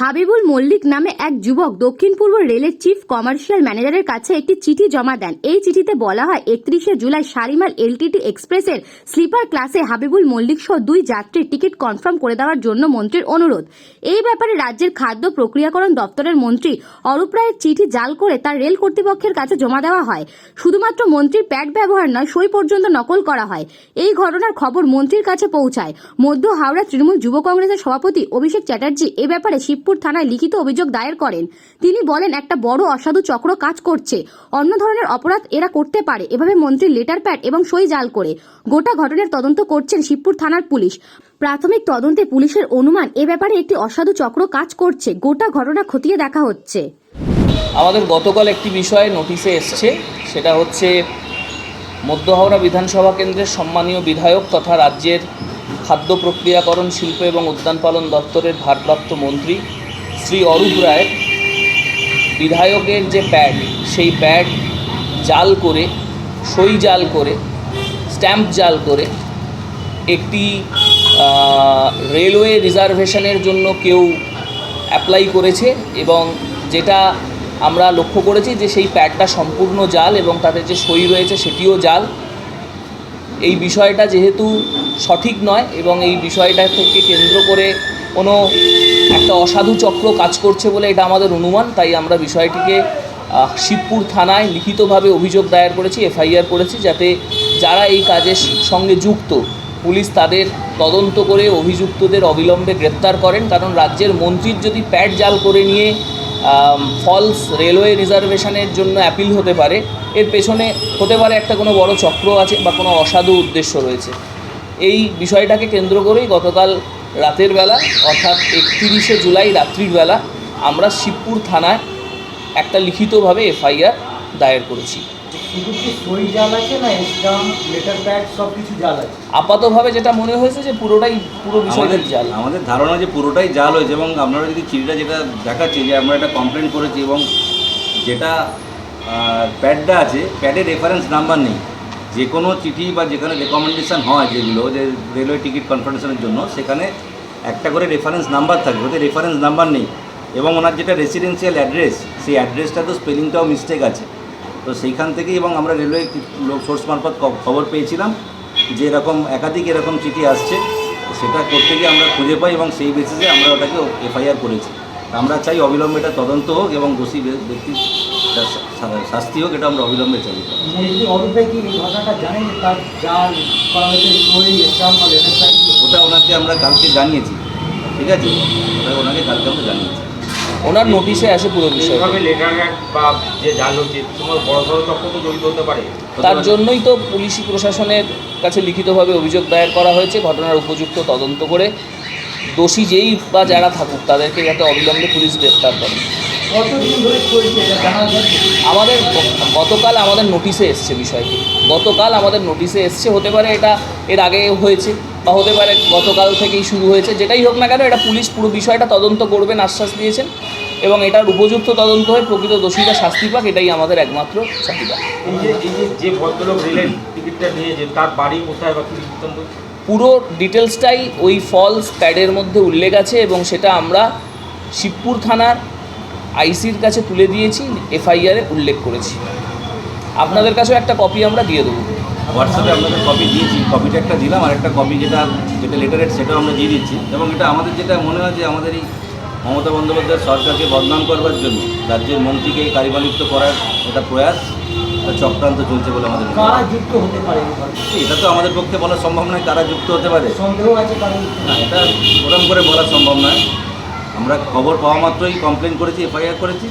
হাবিবুল মল্লিক নামে এক যুবক দক্ষিণ পূর্ব রেলের চিফ কমার্শিয়াল ম্যানেজারের কাছে একটি চিঠি জমা দেন। এই চিঠিতে বলা হয়, একত্রিশে জুলাই শারিমাল এলটিটি এক্সপ্রেসের স্লিপার ক্লাসে হাবিবুল মল্লিক সহ দুই যাত্রীর টিকিট কনফার্ম করে দেওয়ার জন্য মন্ত্রীর অনুরোধ। এই ব্যাপারে রাজ্যের খাদ্য প্রক্রিয়াকরণ দপ্তরের মন্ত্রী অরূপ রায়ের চিঠি জাল করে তার রেল কর্তৃপক্ষের কাছে জমা দেওয়া হয়। শুধুমাত্র মন্ত্রীর প্যাড ব্যবহার নয়, সই পর্যন্ত নকল করা হয়। এই ঘটনার খবর মন্ত্রীর কাছে পৌঁছায়। মধ্য হাওড়া তৃণমূল যুব কংগ্রেসের সভাপতি অভিষেক চ্যাটার্জি এ ব্যাপারে শিবপুর থানায় লিখিত অভিযোগ দায়ের করেন। তিনি বলেন, একটা বড় অসাধু চক্র কাজ করছে। অন্য ধরনের অপরাধ এরা করতে পারে। এভাবে মন্ত্রীর লেটার প্যাড এবং সই জাল করে। গোটা ঘটনার তদন্ত করছেন শিবপুর থানার পুলিশ। প্রাথমিক তদন্তে পুলিশের অনুমান, এ ব্যাপারে একটি অসাধু চক্র কাজ করছে। গোটা ঘটনা খতিয়ে দেখা হচ্ছে। আমাদের গতকাল একটি বিষয়ে নোটিশে এসছে। সেটা হচ্ছে মধ্য হাওড়া বিধানসভা কেন্দ্রের সম্মানীয় বিধায়ক তথা রাজ্যের খাদ্য প্রক্রিয়াকরণ শিল্প এবং উদ্যান পালন দপ্তরের ভারপ্রাপ্ত মন্ত্রী শ্রী অরূপ রায় বিধায়কের যে প্যাড, সেই প্যাড জাল করে, সই জাল করে, স্ট্যাম্প জাল করে একটি রেলওয়ে রিজার্ভেশনের জন্য কেউ অ্যাপ্লাই করেছে এবং যেটা আমরা লক্ষ্য করেছি যে সেই প্যাডটা সম্পূর্ণ জাল এবং তাদের যে সই রয়েছে সেটিও জাল। এই বিষয়টা যেহেতু সঠিক নয় এবং এই বিষয়টা থেকে কেন্দ্র করে কোনো একটা অসাধু চক্র কাজ করছে বলে এটা আমাদের অনুমান, তাই আমরা বিষয়টিকে শিবপুর থানায় লিখিতভাবে অভিযোগ দায়ের করেছি, এফআইআর করেছি, যাতে যারা এই কাজের সঙ্গে যুক্ত, পুলিশ তাদের তদন্ত করে অভিযুক্তদের অবিলম্বে গ্রেপ্তার করেন। কারণ রাজ্যের মন্ত্রীর যদি প্যাড জাল করে নিয়ে ফলস রেলওয়ে রিজার্ভেশনের জন্য অ্যাপিল হতে পারে, এর পেছনে হতে পারে একটা কোনো বড় চক্র আছে বা কোনো অসাধু উদ্দেশ্য রয়েছে। এই বিষয়টাকে কেন্দ্র করেই গতকাল রাতের বেলা অর্থাৎ একত্রিশে জুলাই রাত্রির বেলা আমরা শিবপুর থানায় একটা লিখিতভাবে এফআইআর দায়ের করেছি। শুধু কি সই জাল আছে না স্টাম্প লেটার প্যাড সব কিছু জাল আছে? আপাতভাবে যেটা মনে হয়েছে যে পুরোটাই পুরো বিষয়টাই জাল। আমাদের ধারণা যে পুরোটাই জাল হয়েছে এবং আপনারা যদি চিঠিটা যেটা দেখাচ্ছে যে আমরা একটা কমপ্লেন করেছি এবং যেটা প্যাডটা আছে প্যাডের রেফারেন্স নাম্বার নেই। যে কোনো চিঠি বা যেখানে রেকমেন্ডেশন হয় যেগুলো, যে রেলওয়ে টিকিট কনফারেন্সের জন্য, সেখানে একটা করে রেফারেন্স নাম্বার থাকবে। ওদের রেফারেন্স নাম্বার নেই। এবং ওনার যেটা রেসিডেন্সিয়াল অ্যাড্রেস সেই অ্যাড্রেসটা তো স্পেলিংটাও মিস্টেক আছে। তো সেইখান থেকেই এবং আমরা রেলওয়ে সোর্স মারফত খবর পেয়েছিলাম যে এরকম, একাধিক এরকম চিঠি আসছে। সেটা করতে গিয়ে আমরা খুঁজে পাই এবং সেই বেসিসে আমরা ওটাকে এফআইআর করেছি। আমরা চাই অবিলম্বে এটা তদন্ত হোক এবং দোষী বে- শাস্তি হোক এটা আমরা অবিলম্বে চাই প্যাড ওটা ওনাকে আমরা কালকে জানিয়েছি ঠিক আছে? ওটা ওনাকে কালকে আমরা জানিয়েছি। ওনার নোটিশে আসে পুরো বিষয় এইভাবে বা যে জাল হচ্ছে তোমার বড় বড় চক্র তো জড়িত হতে পারে। তার জন্যই তো পুলিশি প্রশাসনের কাছে লিখিতভাবে অভিযোগ দায়ের করা হয়েছে ঘটনার উপযুক্ত তদন্ত করে। দোষী যেই বা যারা থাকুক তাদেরকে যাতে অবিলম্বে পুলিশ গ্রেপ্তার করে। কতদিন ধরে চলছে এটা জানা যাচ্ছে আমাদের গতকাল আমাদের নোটিশে এসছে বিষয়টি। গতকাল আমাদের নোটিশে এসছে হতে পারে এটা এর আগে হয়েছে বা হতে পারে গতকাল থেকেই শুরু হয়েছে। যেটাই হোক না কেন এটা পুলিশ পুরো বিষয়টা তদন্ত করবেন আশ্বাস দিয়েছেন এবং এটার উপযুক্ত তদন্ত হয়ে প্রকৃত দোষীরা শাস্তি পাক এটাই আমাদের একমাত্র চাহিদা। এই যে এই যে যে ভদ্রলোক রেলের টিকিটটা নিয়েছে তার বাড়ি কোথায় বা কি পুরো ডিটেলসটাই ওই ফলস প্যাডের মধ্যে উল্লেখ আছে এবং সেটা আমরা শিবপুর থানার আইসির কাছে তুলে দিয়েছি এফআইআরে উল্লেখ করেছি। আপনাদের কাছেও একটা কপি আমরা দিয়ে দেবো। হোয়াটসঅ্যাপে আপনাদের কপি দিয়েছি কপিটা একটা দিলাম আর একটা কপি যেটা যেটা লেটারের সেটাও আমরা দিয়ে দিচ্ছি। এবং এটা আমাদের যেটা মনে হয় যে আমাদের এই মমতা বন্দ্যোপাধ্যায় সরকারকে বদনাম করবার জন্য রাজ্যের মন্ত্রীকে কারিমালিপ্ত করার একটা প্রয়াস চক্রান্ত চলছে বলে আমাদের কারা যুক্ত হতে পারে এটা তো আমাদের পক্ষে বলা সম্ভব নয় কারা যুক্ত হতে পারে। সন্দেহ আছে কারণ না এটা ওরম করে বলা সম্ভব নয়। আমরা খবর পাওয়া মাত্রই কমপ্লেন করেছি এফআইআর করেছি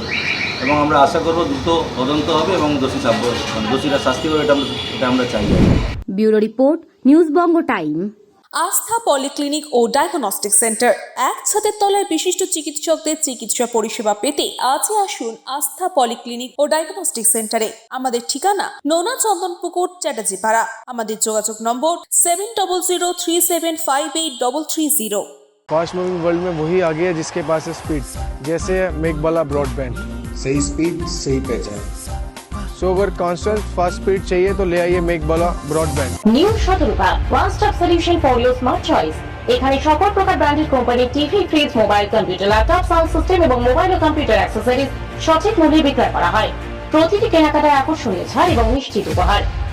এবং আমরা আশা করব দ্রুত তদন্ত হবে এবং দোষী সাব্য মানে দোষীরা শাস্তি হবে এটা আমরা এটা আমরা চাই। Bureau report news Banga time. Astha polyclinic ও ডায়াগনস্টিক সেন্টার এক ছাদের তলায় বিশিষ্ট চিকিৎসকদের চিকিৎসা পরিষেবা পেতে আজই আসুন আস্থা পলিক্লিনিক ও ডায়াগনস্টিক সেন্টারে। আমাদের ঠিকানা নোনা চন্দনপুকুর চ্যাটার্জি পাড়া আমাদের যোগাযোগ নম্বর seven double zero three seven five eight double three zero fast moving world में वही आगे है जिसके पास है स्पीड जैसे मेक वाला ब्रॉडबैंड सही स्पीड सही पहचान सो अगर कॉन्स्टेंट फास्ट स्पीड चाहिए तो ले आइए मेक वाला broadband New Shutterpack, one stop solution for your smart choice. এখানে সকল প্রকার ব্র্যান্ডেড কোম্পানির TV fridge mobile computer laptop sound system এবং মোবাইল ও কম্পিউটার অ্যাক্সেসরিজ সঠিক মূল্যে বিক্রয় করা হয় প্রতিটি কেনাকাটায় আকর্ষণীয় ছাড় এবং নিশ্চিত উপহার